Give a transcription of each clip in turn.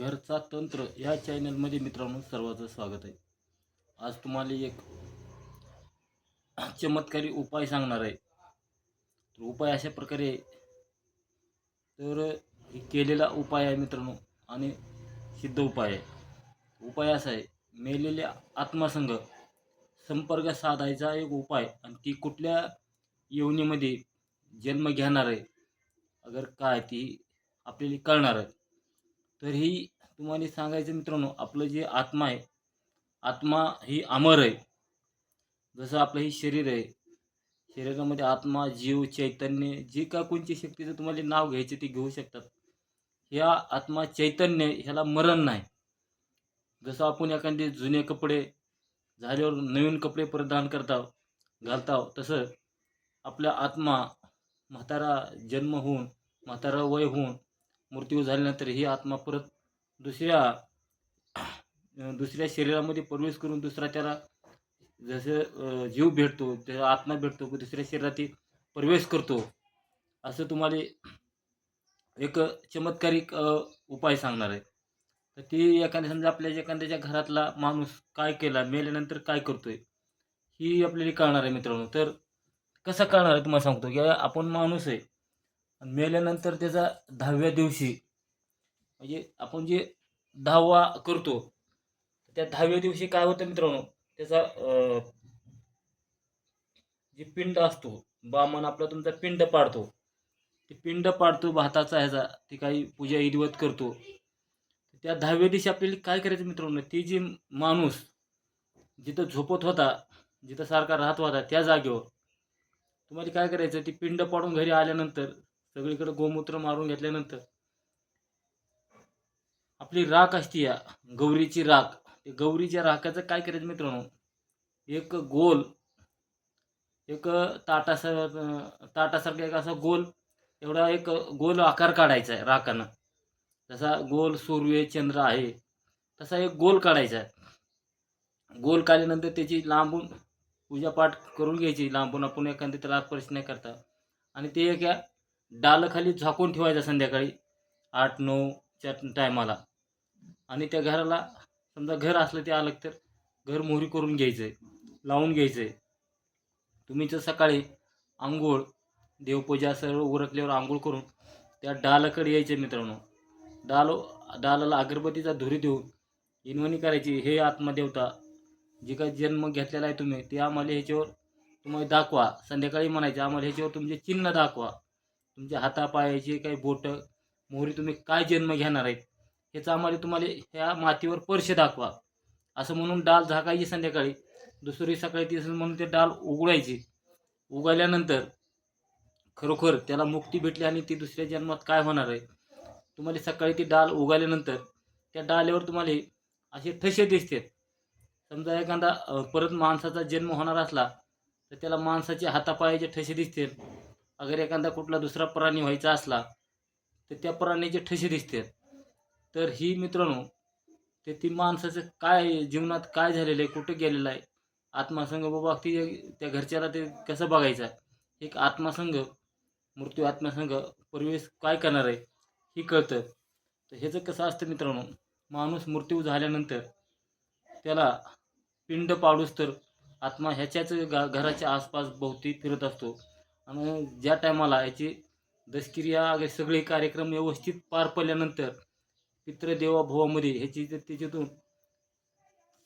घरचा तंत्र या चॅनलमध्ये मित्रांनो सर्वांचं स्वागत आहे. आज तुम्हाला एक चमत्कारी उपाय सांगणार आहे. तर उपाय अशा प्रकारे तर हे केलेला उपाय आहे मित्रांनो आणि सिद्ध उपाय आहे. उपाय असा आहे मेलेल्या आत्मासंघ संपर्क साधायचा एक उपाय आणि ती कुठल्या योनीमध्ये जन्म घेणार आहे अगर काय ती आपल्याला कळणार आहे. तर ही तुम्हाला सांगायचं मित्रांनो आपलं जे आत्मा आहे आत्मा ही अमर आहे. जसं आपलं ही शरीर आहे शरीरामध्ये आत्मा जीव चैतन्य जे का कोणती शक्तीचं तुम्हाला नाव घ्यायचे ते घेऊ शकतात. ह्या आत्मा चैतन्य ह्याला मरण नाही. जसं आपण एखादे जुने कपडे झाल्यावर नवीन कपडे परिधान करता घालताव तसं आपला आत्मा म्हातारा जन्म होऊन म्हातारा वय होऊन मृत्यू झाल्यानंतर ही आत्मा परत दुसऱ्या दुसऱ्या शरीरामध्ये प्रवेश करून दुसरा त्याला जसं जीव भेटतो त्याला आत्मा भेटतो दुसऱ्या शरीरात प्रवेश करतो. असं तुम्हाला एक चमत्कारिक उपाय सांगणार आहे. तर ती एखाद्या समजा आपल्या एखाद्याच्या घरातला माणूस काय केला मेल्यानंतर काय करतोय ही आपल्याला कळणार आहे मित्रांनो. तर कसं कळणार आहे तुम्हाला सांगतो की आपण माणूस आहे आणि मेल्यानंतर त्याचा दहाव्या दिवशी म्हणजे आपण जे दहावा करतो त्या दहाव्या दिवशी काय होतं मित्रांनो? त्याचा जे पिंड असतो बामण आपला तुमचा पिंड पाडतो. ते पिंड पाडतो भाताचा ह्याचा ते काही पूजा इदवत करतो. त्या दहाव्या दिवशी आपल्याला काय करायचं मित्रांनो? ते जे माणूस जिथं झोपत होता जिथं सारखा राहत होता त्या जागेवर तुम्हाला काय करायचं? ती पिंड पाडून घरी आल्यानंतर सगळीकडे गोमूत्र मारून घेतल्यानंतर आपली राख असते या गौरीची राख. ते गौरीच्या राखाचं काय करायचं मित्रांनो? एक गोल एक ताटासार ताटासारखा एक असा गोल एवढा एक गोल आकार काढायचा आहे राखानं. जसा गोल सूर्य चंद्र आहे तसा एक गोल काढायचा आहे. गोल काढल्यानंतर त्याची लांबून पूजापाठ करून घ्यायची. लांबून आपण एखादी त्याला प्रश्न नाही करता. आणि ते एका डालखाली झाकून ठेवायचा संध्याकाळी आठ नऊच्या टायमाला आणि त्या घराला समजा घर असलं ते आलं तर घर मोहरी करून घ्यायचं आहे लावून घ्यायचं आहे तुम्ही जर सकाळी आंघोळ देवपूजा सर्व उरकल्यावर आंघोळ करून त्या डालाकडे यायचे मित्रांनो. डाल डालाला अगरबत्तीचा धुरी देऊन इनवणी करायची हे आत्मदेवता जे काही जन्म घेतलेला आहे तुम्ही ते आम्हाला ह्याच्यावर तुम्हाला दाखवा. संध्याकाळी म्हणायचे आम्हाला ह्याच्यावर तुमचे चिन्ह दाखवा. तुमच्या हातापायाचे काही बोटं मोहरी तुम्ही काय जन्म घेणार आहेत ह्याचा आम्हाला तुम्हाला ह्या मातीवर पर्श दाखवा. असं म्हणून डाल झाकायची संध्याकाळी दुसरी सकाळी ती म्हणून ते डाल उघडायची. उघडल्यानंतर खरोखर त्याला मुक्ती भेटली आणि ती दुसऱ्या जन्मात काय होणार आहे? तुम्हाला सकाळी ती डाल उगाल्यानंतर त्या डाल्यावर तुम्हाला असे ठसे दिसतात. समजा एखादा परत माणसाचा जन्म होणार असला तर त्याला माणसाचे हातापायाचे ठसे दिसतील अगर एखादा कुठला दुसरा प्राणी व्हायचा असला तर त्या प्राण्याचे ठसे दिसतात. तर ही मित्रांनो ते ती माणसाचं काय जीवनात काय झालेलं आहे कुठं गेलेलं आहे आत्मासंग बाबा ती त्या घरच्याला ते कसं बघायचं आहे? एक आत्मासंघ मृत्यू आत्मासंघ परिवेश काय करणार आहे ही कळतं. तर ह्याचं कसं असतं मित्रांनो माणूस मृत्यू झाल्यानंतर त्याला पिंड पाडूस तर आत्मा ह्याच्याच गा घराच्या आसपास भोवती फिरत असतो. आणि ज्या टायमाला याची दशक्रिया वगैरे सगळे कार्यक्रम व्यवस्थित पार पडल्यानंतर पितृदेवाभवामध्ये ह्याची त्याच्यातून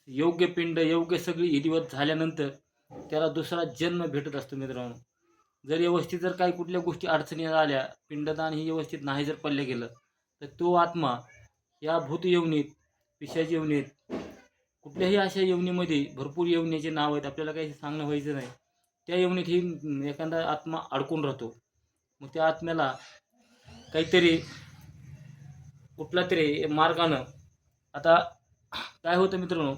योग्य पिंड योग्य सगळी विधिवत झाल्यानंतर त्याला दुसरा जन्म भेटत असतो मित्रांनो. जर व्यवस्थित जर काही कुठल्या गोष्टी अडचणी आल्या पिंडदान ही व्यवस्थित नाही जर पडलं गेलं तर तो आत्मा या भूत येवणीत पिशाच येवणीत कुठल्याही अशा येवणीमध्ये भरपूर येवणीचे नाव आहेत. आपल्याला काही सांगणं व्हायचं नाही. त्या येवणीत ही एखादा आत्मा अडकून राहतो. मग त्या आत्म्याला काहीतरी कुठला तरी मार्गानं आता काय होतं मित्रांनो?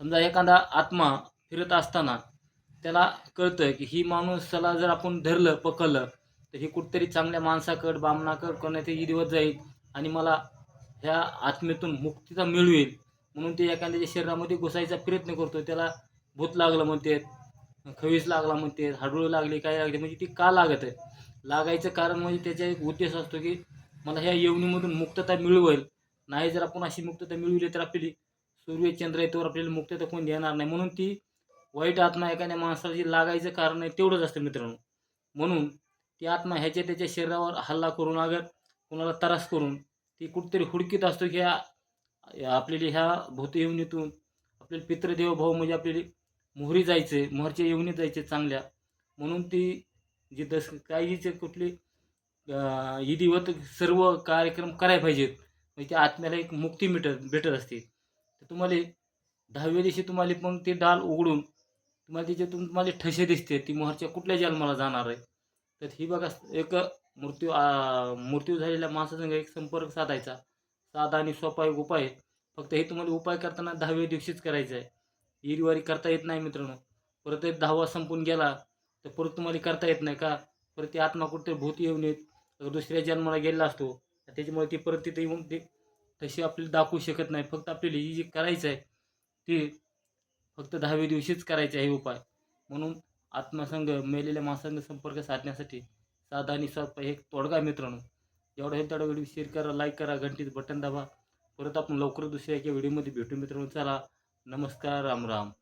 समजा एखादा आत्मा फिरत असताना त्याला कळतं की ही माणूसाला जर आपण धरलं पकडलं तर ही कुठतरी चांगल्या माणसाकड बामणाकड करण्याचे दिवस जाईल आणि मला ह्या आत्मेतून मुक्तीचा मिळवेल म्हणून ते एखाद्याच्या शरीरामध्ये घुसायचा प्रयत्न करतो त्याला भूत लागलं म्हणते खवीस लागला म्हणते हाडूळ लागली काय लागली म्हणजे ती का लागत आहे? लागायचं कारण म्हणजे त्याचा एक उद्देश असतो की मला ह्या येवणीमधून मुक्तता मिळवेल. नाही जर आपण अशी मुक्तता मिळवली तर आपली सूर्य चंद्र आपल्याला मुक्तता कोण देणार नाही. म्हणून ती वाईट आत्मा एखाद्या माणसाची लागायचं कारण आहे तेवढंच असतं मित्रांनो. म्हणून ती आत्मा ह्याच्या त्याच्या शरीरावर हल्ला करून अगर कोणाला त्रास करून ती कुठेतरी हुडकीत असतो की ह्या आपल्याला ह्या भूतयवनीतून आपल्याला पितृदेव भाऊ म्हणजे आपल्याला मोहरी जायचे मोहरच्या येवणीत जायचे चांगल्या. म्हणून ती जी दस काहीचे कुठली विधिवत सर्व कार्यक्रम करायला पाहिजेत. म्हणजे त्या आत्म्याला एक मुक्ती मिटत भेटत असते. तर तुम्हाला दहाव्या दिवशी तुम्हाला मग ते डाल उघडून तुम्हाला त्याच्यातून तुम्हाला ठसे दिसते ती मोहरच्या कुठल्या जन्माला जाणार आहे. तर ही बघा एक मृत्यू मृत्यू झालेल्या माणसासंग एक संपर्क साधायचा. साधा आणि सोपा एक उपाय फक्त हे तुम्हाला उपाय करताना दहाव्या दिवशीच करायचं आहे. हिरवारी करता येत नाही मित्रांनो. परत एक दहावा संपून गेला तर परत तुम्हाला करता येत नाही का? परत ती आत्मा कुठेतरी भूत येऊन येत. दुसऱ्या जन्माला गेलेला असतो त्याच्यामुळे ती परत तिथे येऊन ते तशी आपल्याला दाखवू शकत नाही. फक्त आपल्याला ही जी करायचं आहे ते फक्त दहाव्या दिवशीच करायचं आहे हे उपाय. म्हणून आत्मसंघ मेलेल्या माणसांग संपर्क साधण्यासाठी साधा आणि सोपा एक तोडगा मित्रांनो. एवढं हे तेवढा व्हिडिओ शेअर करा लाईक करा घंटीचं बटन दाबा. परत आपण लवकर दुसऱ्या एका व्हिडिओमध्ये भेटू मित्रांनो. चला नमस्कार राम राम.